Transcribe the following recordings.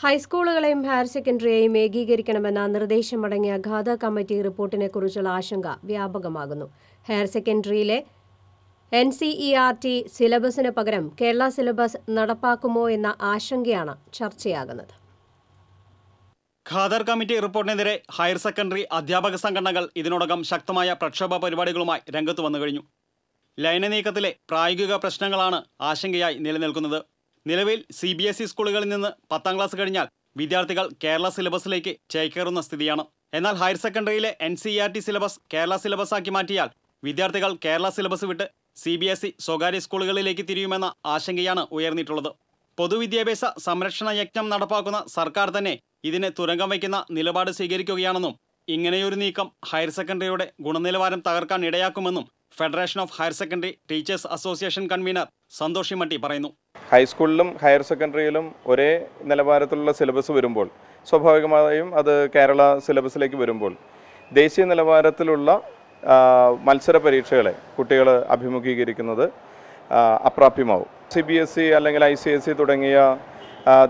ഹൈസ്കൂളുകളെയും higher സെക്കൻഡറിയെയും ഏകീകരിക്കണമെന്ന നിർദ്ദേശമടങ്ങിയ ഖാദ committee റിപ്പോർട്ടിനെക്കുറിച്ചുള്ള ആശങ്ക വ്യാപകമാകുന്നു. Higher സെക്കൻഡറിയിലെ N C E R T സിലബസിന് പകരം കേരള സിലബസ് നടപ്പാക്കുമോ എന്ന ആശങ്കയാണ് ചർച്ചയാകുന്നത്. ഖാദർ കമ്മിറ്റി റിപ്പോർട്ടിനെതിരെ ഹയർ സെക്കൻഡറി അധ്യാപക സംഘടനകൾ ഇതിനോടകം ശക്തമായ പ്രക്ഷോഭ പരിപാടികളുമായി രംഗത്ത് വന്നു കഴിഞ്ഞു ലയന നീക്കത്തിലെ പ്രായോഗിക പ്രശ്നങ്ങളാണ് ആശങ്കയായി നിലനിൽക്കുന്നത്. നിലവിൽ സി ബി എസ് ഇ സ്കൂളുകളിൽ നിന്ന് പത്താം ക്ലാസ് കഴിഞ്ഞാൽ വിദ്യാർത്ഥികൾ കേരള സിലബസിലേക്ക് ചേക്കേറുന്ന സ്ഥിതിയാണ്. എന്നാൽ higher സെക്കൻഡറിയിലെ N C R T syllabus Kerala സിലബസാക്കി മാറ്റിയാൽ വിദ്യാർത്ഥികൾ കേരള സിലബസ് വിട്ട് സി ബി എസ് ഇ സ്വകാര്യ സ്കൂളുകളിലേക്ക് തിരിയുമെന്ന ആശങ്കയാണ് ഉയർന്നിട്ടുള്ളത്. പൊതുവിദ്യാഭ്യാസ സംരക്ഷണ യജ്ഞം നടപ്പാക്കുന്ന സർക്കാർ തന്നെ ഇതിന് തുരങ്കം വയ്ക്കുന്ന നിലപാട് സ്വീകരിക്കുകയാണെന്നും ഇങ്ങനെയൊരു നീക്കം ഹയർ സെക്കൻഡറിയുടെ ഗുണനിലവാരം തകർക്കാൻ ഇടയാക്കുമെന്നും federation of higher secondary teachers association convener Santhoshi Matti പറയുന്നു. ഹൈസ്കൂളിലും ഹയർ സെക്കൻഡറിയിലും ഒരേ നിലവാരത്തിലുള്ള സിലബസ് വരുമ്പോൾ സ്വാഭാവികമായും അത് കേരള സിലബസിലേക്ക് വരുമ്പോൾ ദേശീയ നിലവാരത്തിലുള്ള മത്സര പരീക്ഷകളെ കുട്ടികൾ അഭിമുഖീകരിക്കുന്നത് അപ്രാപ്യമാവും. സി ബി എസ് ഇ അല്ലെങ്കിൽ ഐ സി എസ് ഇ തുടങ്ങിയ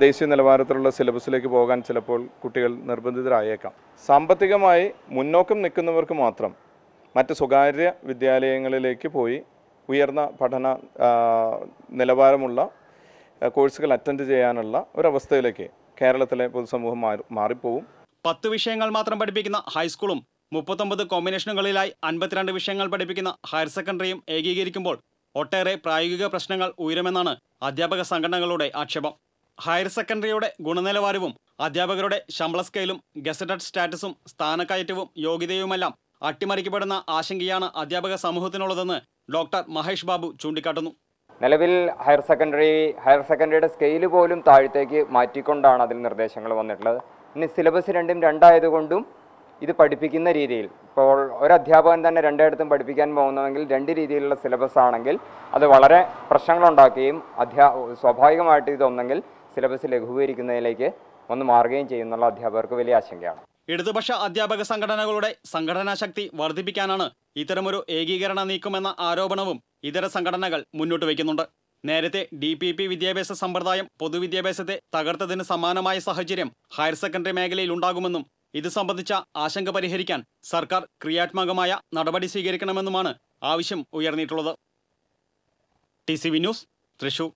ദേശീയ നിലവാരത്തിലുള്ള സിലബസിലേക്ക് പോകാൻ ചിലപ്പോൾ കുട്ടികൾ നിർബന്ധിതരായേക്കാം. സാമ്പത്തികമായി മുന്നോക്കം നിൽക്കുന്നവർക്ക് മാത്രം മറ്റ് സ്വകാര്യ വിദ്യാലയങ്ങളിലേക്ക് പോയി ഉയർന്ന പഠന നിലവാരമുള്ള കോഴ്സുകൾ അറ്റൻഡ് ചെയ്യാനുള്ള ഒരവസ്ഥയിലേക്ക് കേരളത്തിലെ പൊതുസമൂഹം മാറി മാറിപ്പോവും. പത്ത് വിഷയങ്ങൾ മാത്രം പഠിപ്പിക്കുന്ന ഹൈസ്കൂളും മുപ്പത്തൊമ്പത് കോമ്പിനേഷനുകളിലായി അൻപത്തിരണ്ട് വിഷയങ്ങൾ പഠിപ്പിക്കുന്ന ഹയർ സെക്കൻഡറിയും ഏകീകരിക്കുമ്പോൾ ഒട്ടേറെ പ്രായോഗിക പ്രശ്നങ്ങൾ ഉയരുമെന്നാണ് അധ്യാപക സംഘടനകളുടെ ആക്ഷേപം. ഹയർ സെക്കൻഡറിയുടെ ഗുണനിലവാരവും അധ്യാപകരുടെ ശമ്പള സ്കെയിലും ഗസറ്റഡ് സ്റ്റാറ്റസും സ്ഥാനക്കയറ്റവും യോഗ്യതയുമെല്ലാം അട്ടിമറിക്കപ്പെടുന്ന ആശങ്കയാണ് അധ്യാപക സമൂഹത്തിനുള്ളതെന്ന് ഡോക്ടർ മഹേഷ് ബാബു ചൂണ്ടിക്കാട്ടുന്നു. നിലവിൽ ഹയർ സെക്കൻഡറി ഹയർ സെക്കൻഡറിയുടെ സ്കെയിൽ പോലും താഴത്തേക്ക് മാറ്റിക്കൊണ്ടാണ് അതിൽ നിർദ്ദേശങ്ങൾ വന്നിട്ടുള്ളത്. ഇനി സിലബസ് രണ്ടും രണ്ടായതുകൊണ്ടും ഇത് പഠിപ്പിക്കുന്ന രീതിയിൽ ഇപ്പോൾ ഒരു അധ്യാപകൻ തന്നെ രണ്ടിടത്തും പഠിപ്പിക്കാൻ പോകുന്നതെങ്കിൽ രണ്ട് രീതിയിലുള്ള സിലബസ് ആണെങ്കിൽ അത് വളരെ പ്രശ്നങ്ങളുണ്ടാക്കുകയും അധ്യാ സ്വാഭാവികമായിട്ട് ഇതൊന്നെങ്കിൽ സിലബസ് ലഘൂകരിക്കുന്നതിലേക്ക് ഒന്ന് മാറുകയും ചെയ്യുന്നുള്ള അധ്യാപകർക്ക് വലിയ ആശങ്കയാണ്. ഇടതുപക്ഷ അധ്യാപക സംഘടനകളുടെ സംഘടനാ ശക്തി വർദ്ധിപ്പിക്കാനാണ് ഇത്തരമൊരു ഏകീകരണ നീക്കമെന്ന ആരോപണവും ഇതര സംഘടനകൾ മുന്നോട്ട് വയ്ക്കുന്നുണ്ട്. നേരത്തെ ഡി പി പി വിദ്യാഭ്യാസ സമ്പ്രദായം പൊതുവിദ്യാഭ്യാസത്തെ തകർത്തതിന് സമാനമായ സാഹചര്യം ഹയർ സെക്കൻഡറി മേഖലയിൽ ഉണ്ടാകുമെന്നും ഇത് സംബന്ധിച്ച ആശങ്ക പരിഹരിക്കാൻ സർക്കാർ ക്രിയാത്മകമായ നടപടി സ്വീകരിക്കണമെന്നുമാണ് ആവശ്യം ഉയർന്നിട്ടുള്ളത്. T C V news Thrissur.